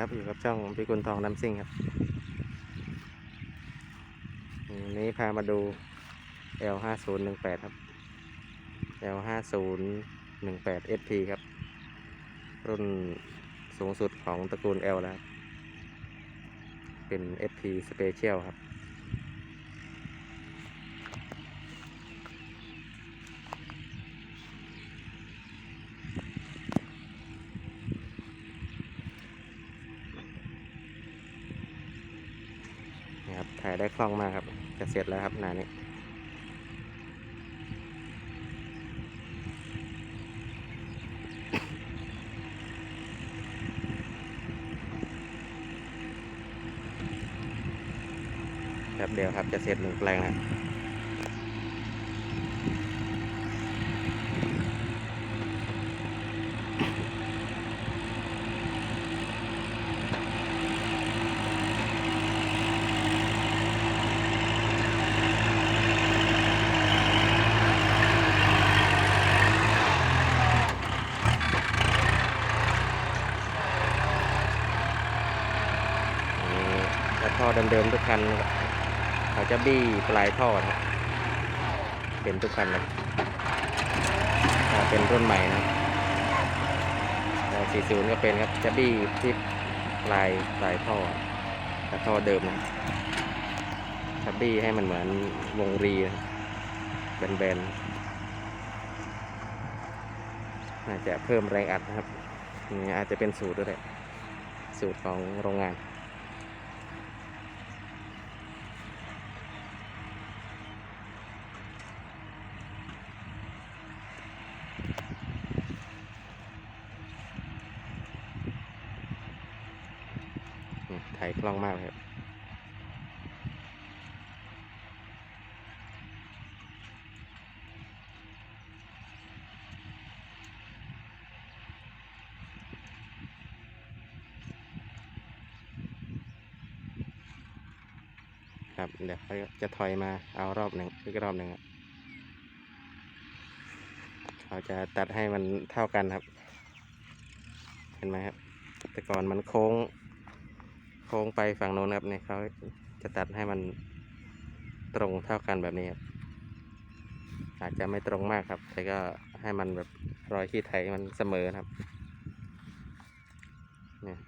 ครับ อยู่กับช่องพิกุลทองน้ำซิ่งครับวันนี้พามาดู L 5 0 1 8 ครับ L 5 0 1 8 SP ครับ รุ่นสูงสุดของตระกูล L แล้วเป็น SP Special ครับ นี่ครับถ่าย ได้คล่องมากครับ จะเสร็จแล้วครับนานี้ครับเดียวครับจะเสร็จหนึ่งแปลงแล้วนี่แล้วท่อ เดิมๆทุกคันเขาจะบี้ปลายท่อนะครับเป็นทุกคันเลยเป็นรุ่นใหม่นะ40 ก็เป็นครับจะบี้ที่ปลายปลายท่อแต่ท่อเดิมนะครับจะบี้ให้มันเหมือนวงรีนะแบนๆน่าจะเพิ่มแรงอัดนะครับนี่อาจจะเป็นสูตรด้วยแหละสูตรของโรงงาน อืมถ่ายคล่องมากครับครับเดี๋ยวเขาจะถอยมาเอารอบหนึ่งอีกรอบหนึ่งครับเขาจะตัดให้มันเท่ากันครับ เห็นไหมครับ แต่ก่อนมันโค้ง โค้งไปฝั่งโน้นครับเนี่ยเขาจะตัดให้มันตรงเท่ากันแบบนี้ครับอาจจะไม่ตรงมากครับ แต่ก็ให้มันแบบรอยขี้ไถมันเสมอครับเนี่ย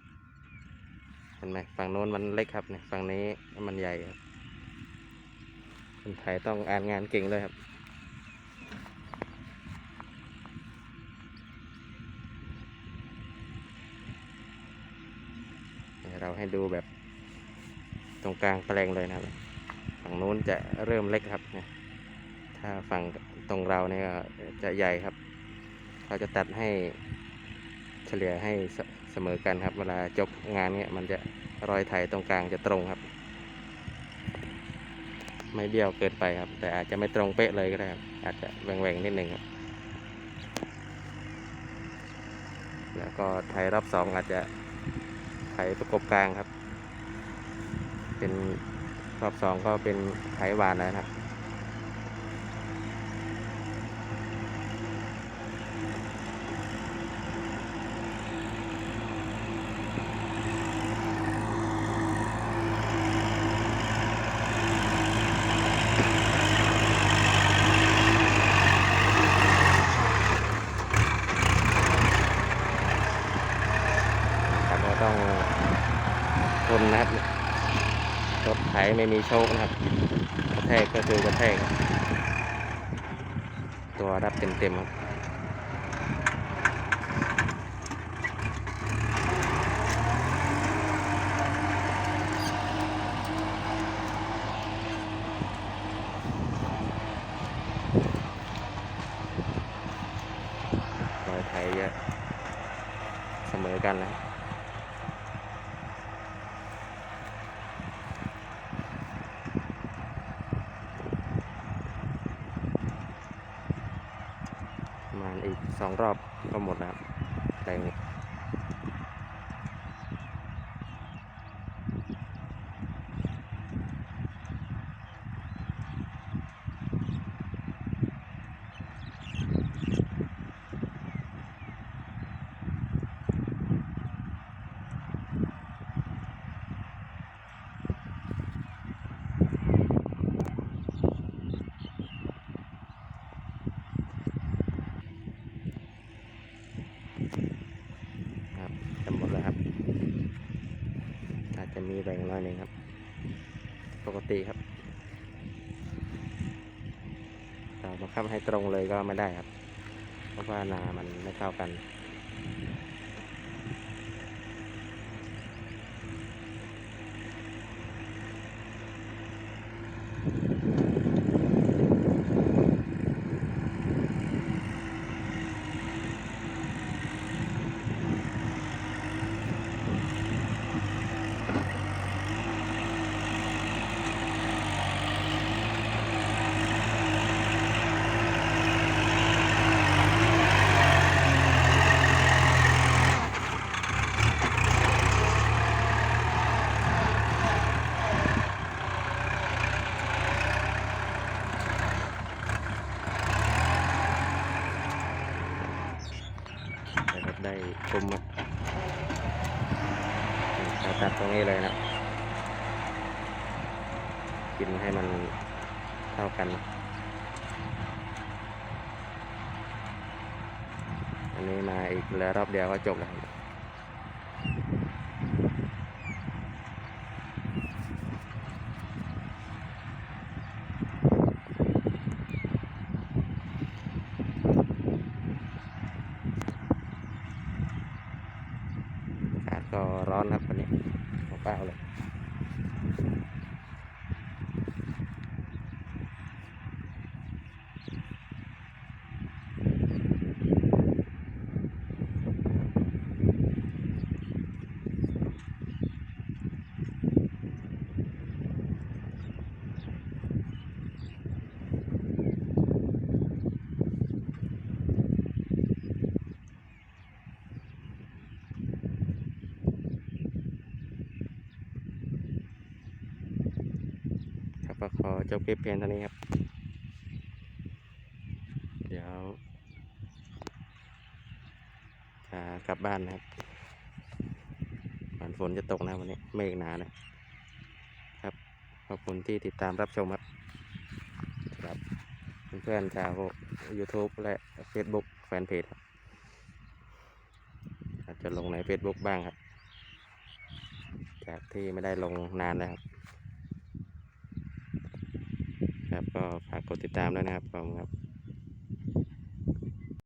เห็นไหมฝั่งโน้นมันเล็กครับเนี่ยฝั่งนี้มันใหญ่ครับคนไทยต้องอ่านงานเก่งเลยครับ เราให้ดูแบบตรงกลางแปลงเลยนะครับ ฝั่งนู้นจะเริ่มเล็กครับนี่ยถ้าฝั่งตรงเราเนี่ยจะใหญ่ครับเขาจะตัดให้เฉลี่ยให้เสเสมอกันครับ เวลาจบงานเนี่ยมันจะรอยไถตรงกลางจะตรงครับ ไม่เบี้ยวเกินไปครับ แต่อาจจะไม่ตรงเป๊ะเลยก็ได้ครับ อาจจะแหว่งๆนิดนึงครับ แล้วก็ไถรอบสองอาจจะ ประกบกลางครับ เป็นรอบสองก็เป็นไถหวานแล้วครับก็ต้องทนนะครับรถ ไม่มีโชคนะครับกระแทกก็คือกระแทก ตัวรับเต็มๆครับรอยไถจะเสมอกันนะครับ ประมาณอีกสองรอบก็หมดแล้วครับแปลงนี้ อยหนึ่งครับ ปกติครับเราบังคับให้ตรงเลยก็ไม่ได้ครับ เพราะว่านามันไม่เท่ากัน ได้ชมครับเราตัดตรงนี้เลยนะกินให้มันเท่ากัน อันนี้มาอีกแล้วรอบเดียวก็จบแล้วค็ร้อนครับวันนี้เปล่าเลย จบคลิปเพียงเท่านี้ครับ เดี๋ยวจะกลับบ้านนะครับฝนจะตกนะวันนี้เมฆหนานะครับ ขอบคุณที่ติดตามรับชมครับครับเพื่อนๆชาว YouTube และ Facebook แฟนเพจครับอาจจะลงใน Facebook บ้างครับ จากที่ไม่ได้ลงนานแล้วครับ ครับก็ฝากกดติดตามด้วยนะครับขอบคุณครับ